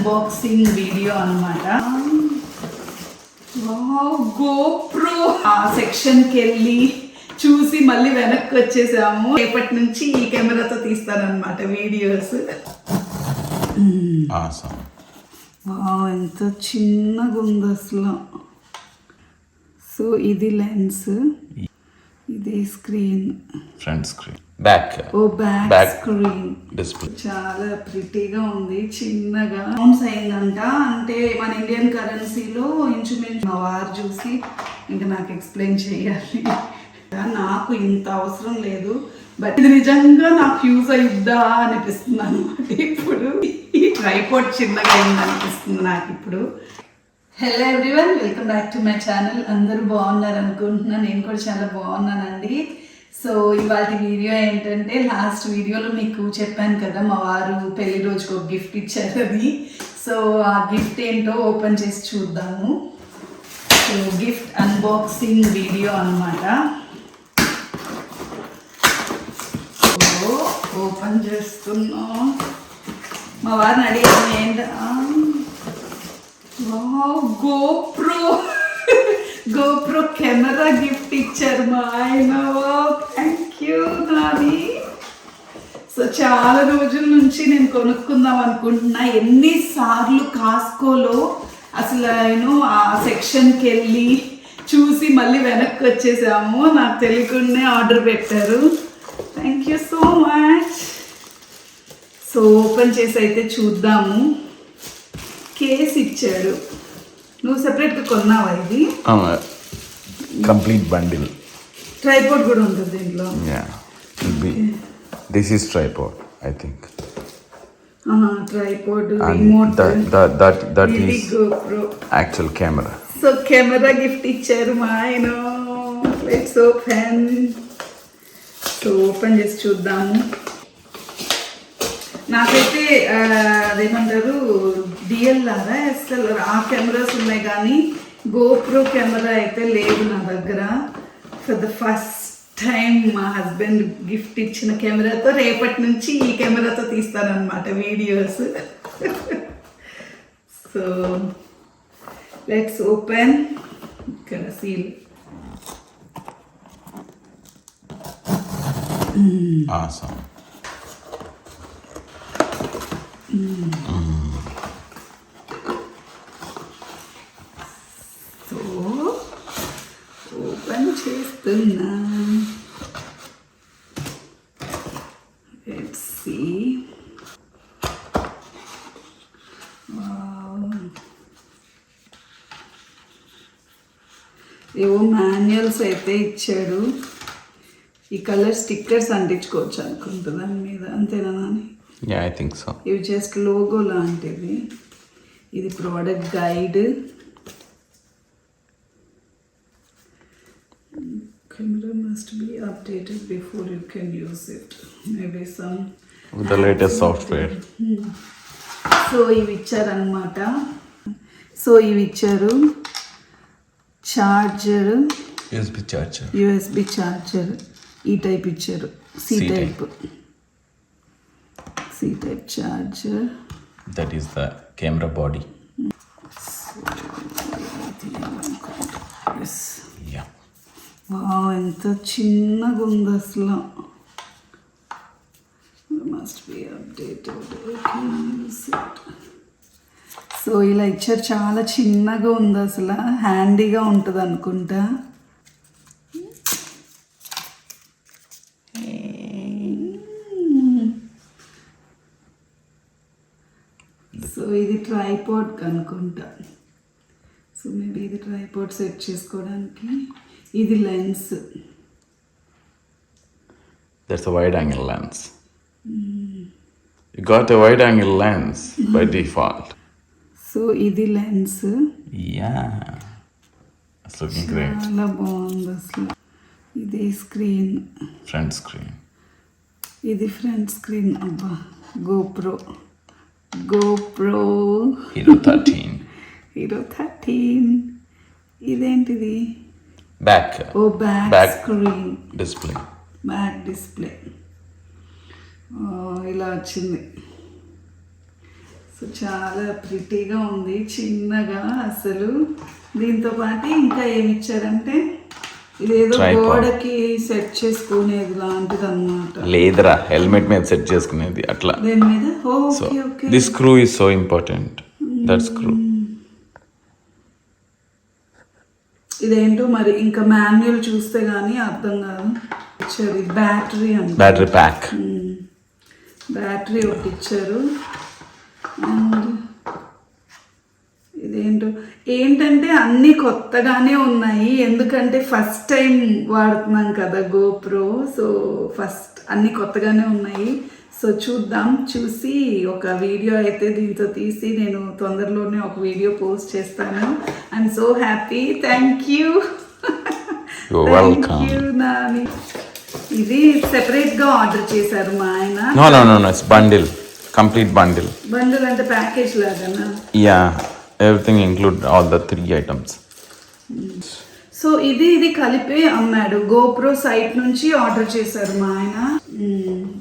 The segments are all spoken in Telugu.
అన్బాక్సింగ్ వీడియో అనమాట గోప్రో. ఆ సెక్షన్కి వెళ్ళి చూసి మళ్ళీ వెనక్కి వచ్చేసాము రేపటి నుంచి ఈ కెమెరాతో తీస్తానన్నమాట వీడియోస్. ఎంత చిన్నగా ఉంది అసలు. సో ఇది లెన్స్. ఇది screen. Front screen. Back. Oh back. Screen Display. చాలా ప్రిటీగా ఉంది చిన్నగా. అమౌంట్స్ అయిందంట. అంటే మన ఇండియన్ కరెన్సీలో ఇంచుమించు మా వారు చూసి ఇంకా నాకు ఎక్స్ప్లెయిన్ చేయాలి. నాకు ఇంత అవసరం లేదు. బట్ ఇది నిజంగా నాకు యూజ్ అయిద్దా అనిపిస్తుంది అనమాట ఇప్పుడు. ఈ ట్రైపోర్ట్ చిన్నగా అయింది అనిపిస్తుంది నాకు ఇప్పుడు. Hello everyone welcome back to my channel అందరూ బాగున్నారు అనుకుంటున్నాను నేను కూడా చాలా బాగున్నానండి. సో ఇవాళ వీడియో ఏంటంటే లాస్ట్ వీడియోలో మీకు చెప్పాను కదా మా వారు పెళ్ళి రోజుకు ఒక గిఫ్ట్ ఇచ్చారని సో ఆ గిఫ్ట్ ఏంటో ఓపెన్ చేసి చూద్దాము. సో గిఫ్ట్ అన్బాక్సింగ్ వీడియో అన్నమాట. సో ఓపెన్ చేస్తున్నాం. మా వారిని అడిగాను ఏంటో? GoPro GoPro camera gift picture మా ఆయన. థ్యాంక్ యూ నాని సో చాలా రోజుల నుంచి నేను కొనుక్కుందాం అనుకుంటున్నా. ఎన్నిసార్లు కాస్కోలో అసలు నేను ఆ సెక్షన్కి వెళ్ళి చూసి మళ్ళీ వెనక్కి వచ్చేసాము. నాకు తెలియకుండానే ఆర్డర్ పెట్టారు. Thank you so much so open చేసి అయితే చూద్దాము. కేస్ ఇచ్చాడు. నువ్వు సెపరేట్గా కొన్నావా ఇది? Complete bundle. ట్రైపోర్డ్ కూడా ఉంటుంది దీంట్లో Yeah. Will be. This is tripod, I think. Tripod remote that ఇది is GoPro actual camera. So camera gift ఇచ్చారు మా ఆయన లెట్స్ ఓపెన్ సో ఓపెన్ చేసి చూద్దాము నాకైతే అదేమంటారు డిఎల్ఆర్ ఎస్ఎల్ఆర్ ఆ కెమెరాస్ ఉన్నాయి కానీ గోప్రో కెమెరా అయితే లేదు నా దగ్గర. ఫర్ ద ఫస్ట్ టైం మా హస్బెండ్ గిఫ్ట్ ఇచ్చిన కెమెరాతో రేపటి నుంచి ఈ కెమెరాతో తీస్తానన్నమాట వీడియోస్ సో లెట్స్ ఓపెన్ ఇక్కడ సీల్ Awesome. సో ఓపెన్ చేస్తున్నా సీ ఏవో మాన్యువల్స్ అయితే ఇచ్చాడు. ఈ కలర్ స్టిక్కర్స్ అంటించుకోవచ్చు అనుకుంటా దాని మీద. అంతేనా Yeah, I think so. ఇవి జస్ట్ లోగో లాంటివి. ఇది product guide camera must be updated before you can use it maybe some With the latest software. So ఇవి ఇచ్చారనమాట సో ఇవి ఇచ్చారు. Charger USB charger. USB charger ఈ టైప్ ఇచ్చారు. C C type C type charger That is the camera body. ఎంత చిన్నగా ఉంది అసలు మస్ట్ బి అప్డేటెడ్ సో ఇలా ఇచ్చారు. చాలా చిన్నగా ఉంది అసలు. హ్యాండీగా ఉంటుంది అనుకుంటా. సో ఇది ట్రైపాడ్ అనుకుంటా. సో మేబీ ఇది ట్రైపాడ్ సెట్ చేసుకోవడానికి. ఇది lens That's a wide angle lens. You got a wide angle lens by default. So ఇది lens Yeah. It's looking great. చాలా బాగుంది అసలు ఇది స్క్రీన్ Front screen. ఇది ఫ్రంట్ స్క్రీన్ అబ్బా GoPro GoPro Hero 13. Hero thirteen ఇదేంటిది back Back. Screen Display. Back display ఇలా వచ్చింది. సో చాలా ప్రిటీగా ఉంది చిన్నగా అసలు. దీంతో పాటు ఇంకా ఏమి ఇచ్చారంటే ఇదేదో. గోడకి సెట్ చేసుకునేది లాంటిది అనమాట లేదురా హెల్మెట్ మీద సెట్ చేసుకునేది అట్లా. దీని మీద? Okay okay this screw is so important that screw ఇదేంటో మరి ఇంకా మాన్యువల్ చూస్తే గానీ అర్థం కాదు. ఇచ్చారు ఇది బ్యాటరీ అంట బ్యాటరీ ప్యాక్. బ్యాటరీ ఒకటి ఇచ్చారు. అండ్ ఇదేంటో ఏంటంటే అన్నీ కొత్తగానే ఉన్నాయి. ఎందుకంటే ఫస్ట్ టైం వాడుతున్నాం కదా గోప్రో సో ఫస్ట్ అన్నీ కొత్తగానే ఉన్నాయి. సో చూద్దాం చూసి ఒక వీడియో అయితే దీంతో తీసి నేను తొందరలోనే ఒక వీడియో పోస్ట్ చేస్తాను. I'm so happy thank you welcome. Nani ఇది సెపరేట్గా ఆర్డర్ చేశారు మా ఆయన. No no no no bundle complete bundle bundle అంటే package లాగానా? Yeah everything include all the three items so ఇది ఇది కలిపి అమ్మాడు. గోప్రో సైట్ నుంచి ఆర్డర్ చేశారు మా ఆయన.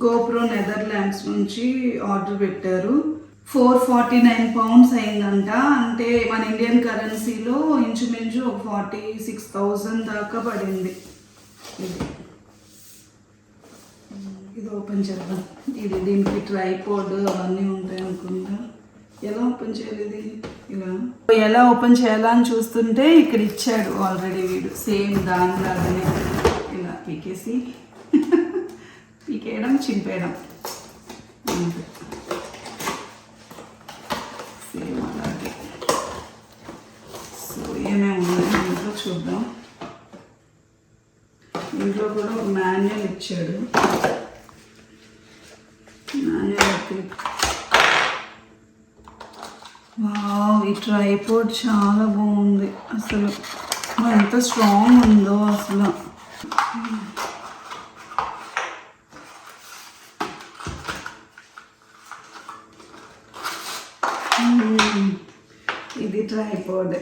గోప్రో నెదర్లాండ్స్ నుంచి ఆర్డర్ పెట్టారు. ఫోర్ ఫార్టీ నైన్ పౌండ్స్ అయిందంట. అంటే మన ఇండియన్ కరెన్సీలో ఇంచుమించు ఒక ఫార్టీ సిక్స్ థౌజండ్ దాకా పడింది. ఇది. ఇది ఓపెన్ చేద్దాం. ఇది దీనికి ట్రైపోర్డ్ అవన్నీ ఉంటాయి అనుకుంటా. ఎలా ఓపెన్ చేయాలి ఇది? ఇలా. ఎలా ఓపెన్ చేయాలా అని చూస్తుంటే ఇక్కడ ఇచ్చాడు ఆల్రెడీ వీడు. సేమ్ దానిలాగానే ఇలా పీకేసి. పీకేయడం చింపేయడం. అంతే. సేమ్ అలాగే. సో ఏమేమి ఉన్నాయి ఇంట్లో చూద్దాం. ఇంట్లో కూడా ఒక మాన్యువల్ ఇచ్చాడు. మాన్యువల్ అయితే వావ్ ఈ ట్రైపోర్ట్ చాలా బాగుంది. అసలు ఎంత స్ట్రాంగ్ ఉందో అసలు. ఇది ట్రైపోర్డ్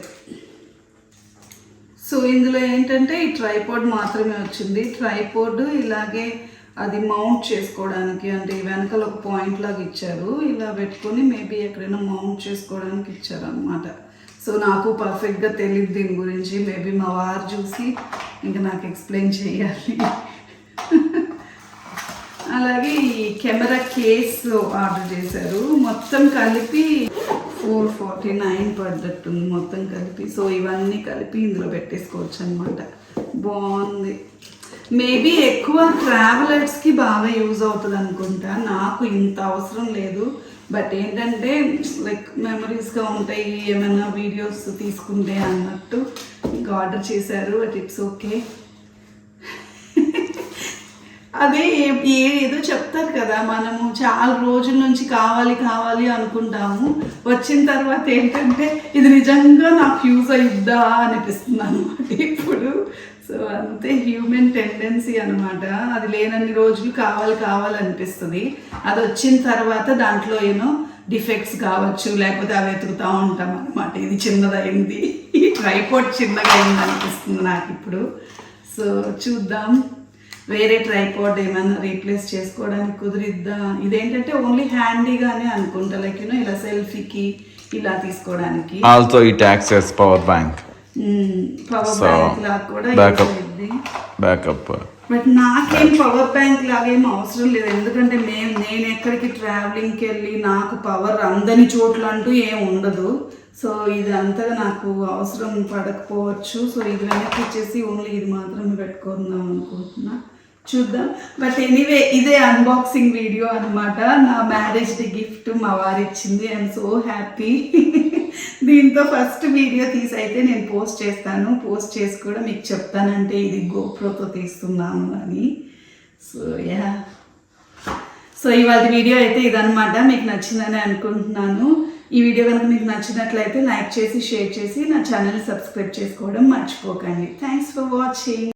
సో ఇందులో ఏంటంటే ఈ ట్రైపోర్డ్ మాత్రమే వచ్చింది. ట్రైపోర్డ్ ఇలాగే అది మౌంట్ చేసుకోవడానికి అంటే వెనకాల ఒక పాయింట్ లాగా ఇచ్చారు. ఇలా పెట్టుకొని మేబీ ఎక్కడైనా మౌంట్ చేసుకోవడానికి ఇచ్చారనమాట సో నాకు పర్ఫెక్ట్గా తెలియదు దీని గురించి. మేబీ మా వారు చూసి ఇంకా నాకు ఎక్స్ప్లెయిన్ చేయాలి. అలాగే ఈ కెమెరా కేస్ ఆర్డర్ చేశారు. మొత్తం కలిపి ఫోర్ ఫార్టీ నైన్ పడ్డట్టుంది మొత్తం కలిపి. సో ఇవన్నీ కలిపి ఇందులో పెట్టేసుకోవచ్చు అనమాట బాగుంది. మేబీ ఎక్కువ ట్రావెలర్స్కి బాగా యూజ్ అవుతుంది అనుకుంటా. నాకు ఇంత అవసరం లేదు. బట్ ఏంటంటే లైక్ మెమరీస్గా ఉంటాయి. ఏమైనా వీడియోస్ తీసుకుంటే అన్నట్టు. ఇంకా ఆర్డర్ చేశారు. బట్ ఇట్స్ ఓకే అదే ఏ- ఏదో చెప్తారు కదా. మనము చాలా రోజుల నుంచి కావాలి కావాలి అనుకుంటాము. వచ్చిన తర్వాత ఏంటంటే ఇది నిజంగా నాకు యూజ్ అయిద్దా అనిపిస్తుంది అనమాట ఇప్పుడు. సో అంతే హ్యూమన్ టెండెన్సీ అనమాట అది లేనన్ని రోజులు కావాలి కావాలనిపిస్తుంది అది వచ్చిన తర్వాత దాంట్లో ఏమో డిఫెక్ట్స్ కావచ్చు లేకపోతే అవి వెతుకుతూ ఉంటాం అనమాట ఇది చిన్నదైంది. ఈ ట్రైపోర్ట్ చిన్నగా అయింది అనిపిస్తుంది నాకు ఇప్పుడు సో చూద్దాం. వేరే ట్రైపాడ్ ఏమైనా రీప్లేస్ చేసుకోవడానికి కుదిరిద్దా? ఇదేంటంటే ఓన్లీ హ్యాండీగానే అనుకుంటా. లైక్ యూనో ఇలా సెల్ఫీకి ఇలా తీసుకోవడానికి. Also it access power bank power bank లాగా కూడా. బ్యాకప్ బట్ నాకేం పవర్ బ్యాంక్ లాగేం అవసరం లేదు. ఎందుకంటే మేము నేను ఎక్కడికి ట్రావెలింగ్కి వెళ్ళి నాకు పవర్ అందని చోట్ల అంటూ ఏం ఉండదు. సో ఇది అంతగా నాకు అవసరం పడకపోవచ్చు. సో ఇది వెనక్కి ఇచ్చేసి ఓన్లీ ఇది మాత్రమే పెట్టుకుందాం అనుకుంటున్నా. చూద్దాం. బట్ ఎనీవే ఇదే అన్బాక్సింగ్ వీడియో అన్నమాట. నా మ్యారేజ్ గిఫ్ట్ మా వారు ఇచ్చింది ఐఎమ్ సో హ్యాపీ దీంతో ఫస్ట్ వీడియో తీసి అయితే నేను పోస్ట్ చేస్తాను. పోస్ట్ చేసి కూడా మీకు చెప్తానంటే ఇది గోప్రోతో తీస్తున్నాను అని. సో యా సో ఇవాళ వీడియో అయితే ఇదనమాట మీకు నచ్చిందని అనుకుంటున్నాను. ఈ వీడియో కనుక మీకు నచ్చినట్లయితే లైక్ చేసి షేర్ చేసి నా ఛానల్ సబ్స్క్రైబ్ చేసుకోవడం మర్చిపోకండి. Thanks for watching